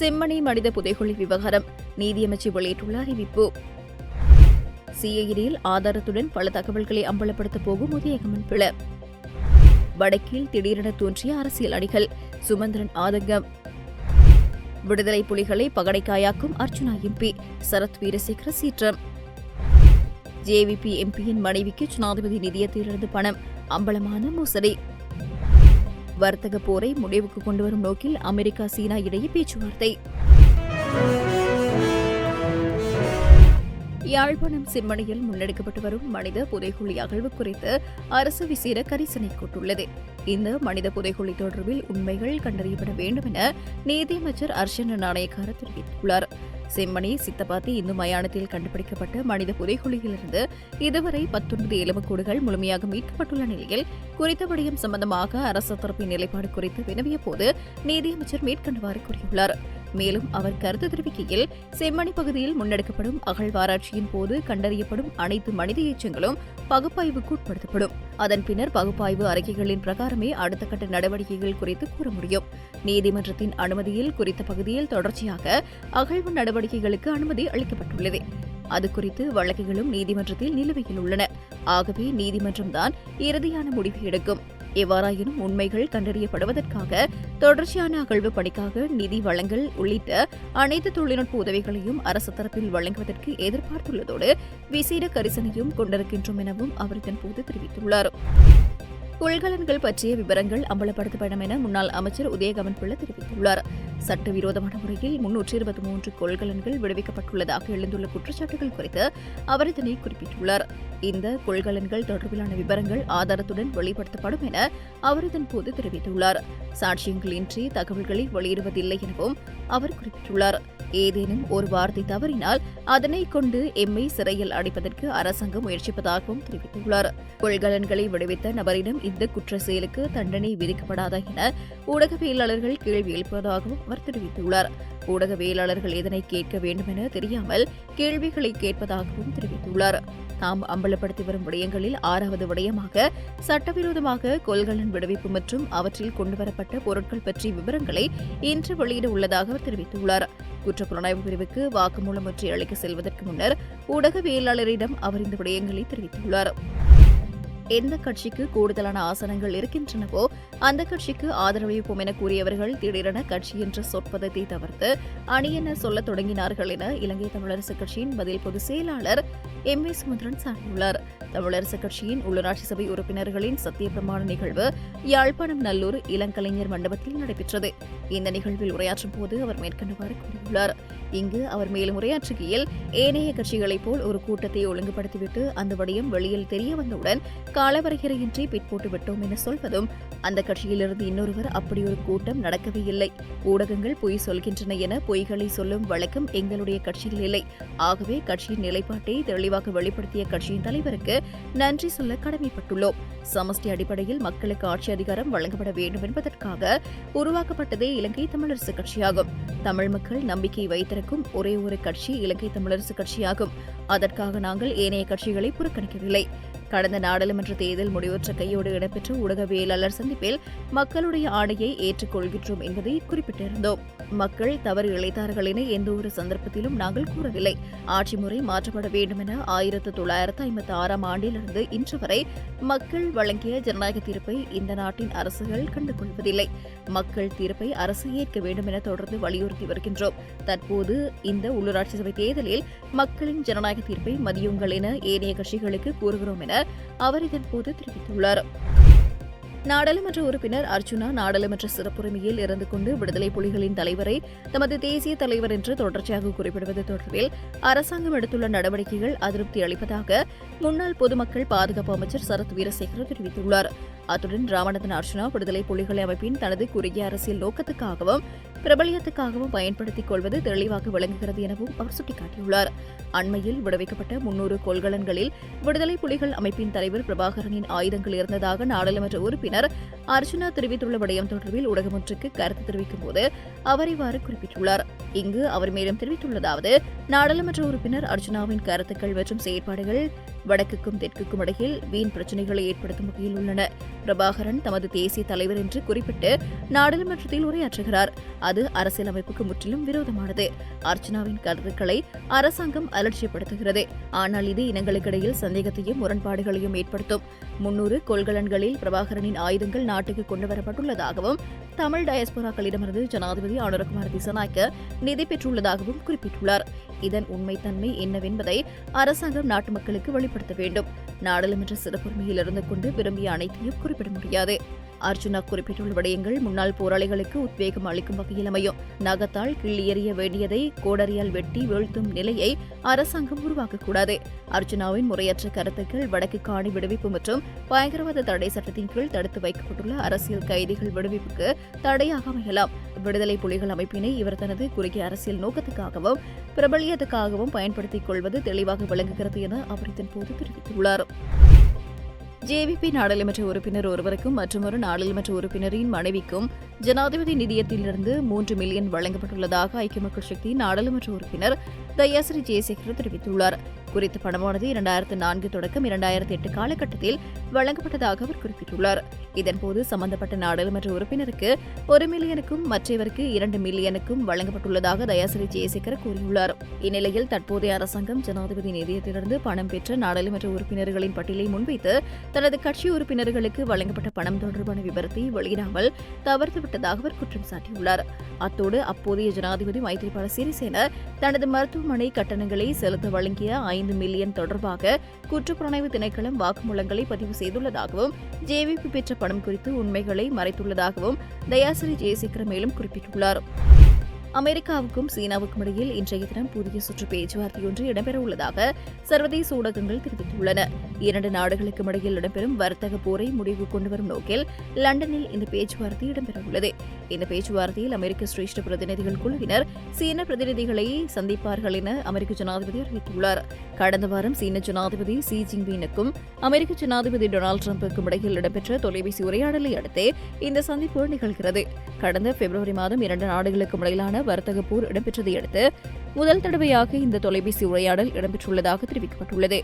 செம்மணி மனித புதைகுழி விவகாரம் நீதியமைச்சு வெளியிட்டுள்ள அறிவிப்பு. சிஐடியில் ஆதாரத்துடன் பல தகவல்களை அம்பலப்படுத்தப் போகும் உதயகமன் பிள வடக்கில் திடீரென தோன்றிய அரசியல் அணிகள் சுமந்திரன் ஆதங்கம். விடுதலை புலிகளை பகடைக்காயாக்கும் அர்ஜுனா எம்பி சரத் வீரசேகர சீற்றம். ஜேவிபி எம்பியின் மனைவிக்கு ஜனாதிபதி நிதியத்திலிருந்து பணம் அம்பலமான மோசடி. வர்த்தக போரை முடிவுக்கு கொண்டுவரும் நோக்கில் அமெரிக்கா சீனா இடையே பேச்சுவார்த்தை. யாழ்ப்பாணம் செம்மணியில் முன்னெடுக்கப்பட்டு வரும் மனித புதைகுழி அகழ்வு குறித்து அரசு விசேட கரிசனை கூட்டுள்ளது இந்த மனித புதைகுழி தொடர்பில் உண்மைகள் கண்டறியப்பட வேண்டும் என நீதியமைச்சர் அர்ச்சன நாணயக்கார தெரிவித்துள்ளார். செம்மணி சித்தபாத்தி இந்து மயானத்தில் கண்டுபிடிக்கப்பட்ட மனித புதைகுழியிலிருந்து இதுவரை பத்தொன்பது எலும்புக்கூடுகள் முழுமையாக மீட்கப்பட்டுள்ள நிலையில் குறித்த விடயம் சம்பந்தமாக அரசு தரப்பின் நிலைப்பாடு குறித்து வினவிய போது நீதியமைச்சர் மேற்கண்டவாறு கூறியுள்ளார். மேலும் அவர் கருத்து தெரிவிக்கையில் செம்மணி பகுதியில் முன்னெடுக்கப்படும் அகழ்வாராய்ச்சியின் போது கண்டறியப்படும் அனைத்து மனித எச்சங்களும் பகுப்பாய்வுக்கு உட்படுத்தப்படும். அதன் பின்னர் பகுப்பாய்வு அறிக்கைகளின் பிரகாரமே அடுத்த கட்ட நடவடிக்கைகள் குறித்து கூற முடியும். நீதிமன்றத்தின் அனுமதியில் குறித்த பகுதியில் தொடர்ச்சியாக அகழ்வு நடவடிக்கைகளுக்கு அனுமதி அளிக்கப்பட்டுள்ளது. அது குறித்து வழக்குகளும் நீதிமன்றத்தில் நிலுவையில் உள்ளன. ஆகவே நீதிமன்றம்தான் இறுதியான முடிவு எடுக்கும். எவ்வாறாயினும் உண்மைகள் கண்டறியப்படுவதற்காக தொடர்ச்சியான அகழ்வு பணிக்காக நிதி வழங்கல் உள்ளிட்ட அனைத்து தொழில்நுட்ப உதவிகளையும் அரசு தரப்பில் வழங்குவதற்கு எதிர்பார்த்துள்ளதோடு விசேட கரிசனையும் கொண்டிருக்கின்றோம் எனவும் அவர் இதன்போது தெரிவித்துள்ளார். கொள்கலன்கள் பற்றிய விவரங்கள் அம்பலப்படுத்தப்படும் என முன்னாள் அமைச்சர் உதயகமன் பிள்ளை தெரிவித்துள்ளார். சட்டவிரோதமான முறையில் முன்னூற்றி இருபத்தி மூன்று கொள்கலன்கள் விடுவிக்கப்பட்டுள்ளதாக எழுந்துள்ள குற்றச்சாட்டுகள் குறித்து அவர் இதனை குறிப்பிட்டுள்ளார். இந்த கொள்கலன்கள் தொடர்பிலான விவரங்கள் ஆதாரத்துடன் வெளிப்படுத்தப்படும் என அவர் இதன்போது தெரிவித்துள்ளார். சாட்சியங்களின்றி தகவல்களை வெளியிடுவதில்லை எனவும் அவர் குறிப்பிட்டுள்ளார். ஏதேனும் ஒரு வார்த்தை தவறினால் அதனை கொண்டு எம்மை சிறையில் அடைப்பதற்கு அரசாங்கம் முயற்சிப்பதாகவும் தெரிவித்துள்ளார். கொள்கலன்களை விடுவித்த நபரிடம் இந்த குற்ற செயலுக்கு தண்டனை விதிக்கப்படாதா என ஊடகவியலாளர்கள் கேள்வி எழுப்பதாகவும் அவர் தெரிவித்துள்ளார். ஊடகவியலாளர்கள் இதனை கேட்க வேண்டும் என தெரியாமல் கேள்விகளை கேட்பதாகவும் தெரிவித்துள்ளார். தாம் அம்பலப்படுத்தி வரும் விடயங்களில் ஆறாவது விடயமாக சட்டவிரோதமாக கொள்கலன் விடுவிப்பு மற்றும் அவற்றில் கொண்டுவரப்பட்ட பொருட்கள் பற்றிய விவரங்களை இன்று வெளியிட உள்ளதாக அவர் தெரிவித்துள்ளார். குற்றப்புலனாய்வு பிரிவுக்கு வாக்குமூலம் ஒன்றை அளிக்க செல்வதற்கு முன்னர் ஊடகவியலாளரிடம் அவர் இந்த விடயங்களை தெரிவித்துள்ளார். எந்த கட்சிக்கு கூடுதலான ஆசனங்கள் இருக்கின்றனவோ அந்த கட்சிக்கு ஆதரவளிப்போம் என கூறியவர்கள் திடீரென கட்சி என்ற சொற்பதத்தை தவிர்த்து அணி என சொல்லத் தொடங்கினார்கள் என இலங்கை தமிழரசுக் கட்சியின் பதில் பொதுச் செயலாளர் எம் வி சுமந்திரன் சாட்டியுள்ளார். தமிழரசுக் கட்சியின் உள்ளூராட்சி சபை உறுப்பினர்களின் சத்திய பிரமாண நிகழ்வு யாழ்ப்பாணம் நல்லூர் இளங்கலைஞர் மண்டபத்தில் நடைபெற்றது. இந்த நிகழ்வில் உரையாற்றும் போது அவர் மேற்கண்டவாறு கூறியுள்ளார். இங்கு அவர் மேலும் உரையாற்றுகையில் ஏனைய கட்சிகளைப் போல் ஒரு கூட்டத்தை ஒழுங்குபடுத்திவிட்டு அந்த வடியம் வெளியில் தெரிய வந்தவுடன் காலவரையறையின்றி பிற்போட்டு விட்டோம் என சொல்வதும் அந்த கட்சியிலிருந்து இன்னொருவர் அப்படி ஒரு கூட்டம் நடக்கவே இல்லை. ஊடகங்கள் பொய் சொல்கின்றன என பொய்களை சொல்லும் வழக்கம் எங்களுடைய கட்சியில் இல்லை. ஆகவே கட்சியின் நிலைப்பாட்டை தெளிவாக வெளிப்படுத்திய கட்சியின் தலைவருக்கு நன்றி சொல்ல கடமைப்பட்டுள்ளோம். சமஷ்டி அடிப்படையில் மக்களுக்கு ஆட்சி அதிகாரம் வழங்கப்பட வேண்டும் என்பதற்காக உருவாக்கப்பட்டதே இலங்கை தமிழரசு கட்சியாகும். தமிழ் மக்கள் நம்பிக்கை வைத்திருக்கும் ஒரே ஒரு கட்சி இலங்கை தமிழரசு கட்சியாகும். அதற்காக நாங்கள் ஏனைய கட்சிகளை புறக்கணிக்கவில்லை. கடந்த நாடாளுமன்ற தேர்தல் முடிவற்ற கையோடு இடம்பெற்ற ஊடகவியலாளர் சந்திப்பில் மக்களுடைய ஆணையை ஏற்றுக்கொள்கின்றோம் என்பதை குறிப்பிட்டிருந்தோம். மக்கள் தவறு இழைத்தார்கள் என எந்தவொரு சந்தர்ப்பத்திலும் நாங்கள் கூறவில்லை. ஆட்சி முறை மாற்றப்பட வேண்டும் என ஆயிரத்து தொள்ளாயிரத்து ஐம்பத்தி ஆறாம் ஆண்டிலிருந்து இன்று வரை மக்கள் வழங்கிய ஜனநாயக தீர்ப்பை இந்த நாட்டின் அரசுகள் கண்டுகொள்வதில்லை. மக்கள் தீர்ப்பை அரசு ஏற்க வேண்டும் என தொடர்ந்து வலியுறுத்தி வருகின்றோம். தற்போது இந்த உள்ளூராட்சி சபை தேர்தலில் மக்களின் ஜனநாயக தீர்ப்பை மதியுங்கள் என ஏனைய கட்சிகளுக்கு கூறுகிறோம் என அவர் இதன்போது தெரிவித்துள்ளார். நாடாளுமன்ற உறுப்பினர் அர்ஜுனா நாடாளுமன்ற சிறப்புரிமையில் இருந்து கொண்டு விடுதலை புலிகளின் தலைவரை தமது தேசிய தலைவர் என்று தொடர்ச்சியாக குறிப்பிடுவது தொடர்பில் அரசாங்கம் எடுத்துள்ள நடவடிக்கைகள் அதிருப்தி அளிப்பதாக முன்னாள் பொதுமக்கள் பாதுகாப்பு அமைச்சர் சரத் வீரசேகர தெரிவித்துள்ளார். அத்துடன் ராமநாதன் அர்ஜுனா விடுதலை புலிகள் அமைப்பின் தனது குறுகிய அரசியல் நோக்கத்துக்காகவும் பிரபலியத்துக்காகவும் பயன்படுத்திக் கொள்வது தெளிவாக விளங்குகிறது எனவும் அவர் சுட்டிக்காட்டியுள்ளார். அண்மையில் விடுவிக்கப்பட்ட முன்னூறு கொள்கலன்களில் விடுதலை புலிகள் அமைப்பின் தலைவர் பிரபாகரனின் ஆயுதங்கள் இருந்ததாக நாடாளுமன்ற உறுப்பினர் அர்ஜுனா தெரிவித்துள்ள விடயம் தொடர்பில் ஊடகம் ஒன்றுக்கு கருத்து தெரிவிக்கும் போது அவர் இவ்வாறு குறிப்பிட்டுள்ளார். இங்கு அவர் மேலும் தெரிவித்துள்ளதாவது நாடாளுமன்ற உறுப்பினர் அர்ஜுனாவின் கருத்துக்கள் மற்றும் செயற்பாடுகள் வடக்குக்கும் தெற்குக்கும் இடையில் வீண் பிரச்சினைகளை ஏற்படுத்தும் வகையில் உள்ளன. பிரபாகரன் தமது தேசிய தலைவர் என்று குறிப்பிட்டு நாடாளுமன்றத்தில் உரையாற்றுகிறார். அது அரசியலமைப்புக்கு முற்றிலும் விரோதமானது. அர்ச்சனாவின் கருத்துக்களை அரசாங்கம் அலட்சியப்படுத்துகிறது. ஆனால் இது இனங்களுக்கிடையில் சந்தேகத்தையும் முரண்பாடுகளையும் ஏற்படுத்தும். முன்னூறு கொள்கலன்களில் பிரபாகரனின் ஆயுதங்கள் நாட்டுக்கு கொண்டுவரப்பட்டுள்ளதாகவும் தமிழ் டயஸ்போராக்களிடமிருந்து ஜனாதிபதி அனுரகுமார் திசநாயக்க நிதி பெற்றுள்ளதாகவும் குறிப்பிட்டுள்ளார். இதன் உண்மைத்தன்மை என்னவென்பதை அரசாங்கம் நாட்டு மக்களுக்கு வெளிப்படுத்த வேண்டும். நாடாளுமன்ற சிறப்புரிமையில் இருந்து கொண்டு விரும்பிய அனைத்தையும் குறிப்பிட முடியாது. அர்ஜுனா குறிப்பிட்டுள்ள விடயங்கள் முன்னாள் போராளிகளுக்கு உத்வேகம் அளிக்கும் வகையில் அமையும். நகத்தால் கிள்ளி எறிய வேண்டியதை கோடரியால் வெட்டி வீழ்த்தும் நிலையை அரசாங்கம் உருவாக்கக்கூடாது. அர்ஜுனாவின் முறையற்ற கருத்துக்கள் வடக்கு காணி விடுவிப்பு மற்றும் பயங்கரவாத தடை சட்டத்தின் கீழ் தடுத்து வைக்கப்பட்டுள்ள அரசியல் கைதிகள் விடுவிப்புக்கு தடையாக அமையலாம். விடுதலை புலிகள் அமைப்பினை இவர் தனது குறுகிய அரசியல் நோக்கத்துக்காகவும் பிரபலியத்துக்காகவும் பயன்படுத்திக் கொள்வது தெளிவாக விளங்குகிறது என அவர் இதன்போது தெரிவித்துள்ளார். ஜேவிபி நாடாளுமன்ற உறுப்பினர் ஒருவருக்கும் மற்றொரு நாடாளுமன்ற உறுப்பினரின் மனைவிக்கும் ஜனாதிபதி நிதியத்திலிருந்து மூன்று மில்லியன் வழங்கப்பட்டுள்ளதாக ஐக்கிய மக்கள் சக்தி நாடாளுமன்ற உறுப்பினர் தயாசிரி ஜெயசேகர் தெரிவித்துள்ளார். குறித்த பணமானது இரண்டாயிரத்து நான்கு தொடக்கம் இரண்டாயிரத்தி எட்டு காலகட்டத்தில் வழங்கப்பட்டதாக அவர் குறிப்பிட்டுள்ளார். இதன்போது சம்பந்தப்பட்ட நாடாளுமன்ற உறுப்பினருக்கு ஒரு மில்லியனுக்கும் மற்றவருக்கு இரண்டு மில்லியனுக்கும் வழங்கப்பட்டுள்ளதாக தயாசிரி ஜெயசேகர் கூறியுள்ளார். இந்நிலையில் தற்போதைய அரசாங்கம் ஜனாதிபதி நிதியத்திலிருந்து பணம் பெற்ற நாடாளுமன்ற உறுப்பினர்களின் பட்டியலை முன்வைத்து தனது கட்சி உறுப்பினர்களுக்கு வழங்கப்பட்ட பணம் தொடர்பான விவரத்தை வெளியிடாமல் தவிர்த்துவிட்டதாக அவர் குற்றம் சாட்டியுள்ளார். அத்தோடு அப்போதைய ஜனாதிபதி மைத்ரிபால சிறிசேன தனது மருத்துவமனை கட்டணங்களை செலுத்த வழங்கிய ஐந்து மில்லியன் தொடர்பாக குற்றப்புலனாய்வு திணைக்களம் வாக்குமூலங்களை பதிவு செய்துள்ளதாகவும் ஜேவிபி பெற்ற பணம் குறித்து உண்மைகளை மறைத்துள்ளதாகவும் தயாசிரி ஜெயசேகர் மேலும் குறிப்பிட்டுள்ளார். அமெரிக்காவுக்கும் சீனாவுக்கும் இடையில் இன்றைய தினம் புதிய சுற்று பேச்சுவார்த்தை ஒன்று இடம்பெறவுள்ளதாக சர்வதேச ஊடகங்கள் தெரிவித்துள்ளன. இரண்டு நாடுகளுக்கும் இடையில் இடம்பெறும் வர்த்தக போரை முடிவு கொண்டுவரும் நோக்கில் லண்டனில் இந்த பேச்சுவார்த்தை இடம்பெறவுள்ளது. இந்த பேச்சுவார்த்தையில் அமெரிக்க சிரேஷ்ட பிரதிநிதிகள் குழுவினர் சீன பிரதிநிதிகளை சந்திப்பார்கள் என அமெரிக்க ஜனாதிபதி அறிவித்துள்ளார். கடந்த வாரம் சீன ஜனாதிபதி சி ஜின்பினுக்கும் அமெரிக்க ஜனாதிபதி டொனால்டு டிரம்புக்கும் இடையில் இடம்பெற்ற தொலைபேசி உரையாடலை அடுத்தே இந்த சந்திப்பு நிகழ்கிறது. கடந்த பிப்ரவரி மாதம் இரண்டு நாடுகளுக்கும் இடையிலான வர்த்தக போர் இடம்பெற்றதை அடுத்து முதல் தடவையாக இந்த தொலைபேசி உரையாடல் இடம்பெற்றுள்ளதாக தெரிவிக்கப்பட்டுள்ளது.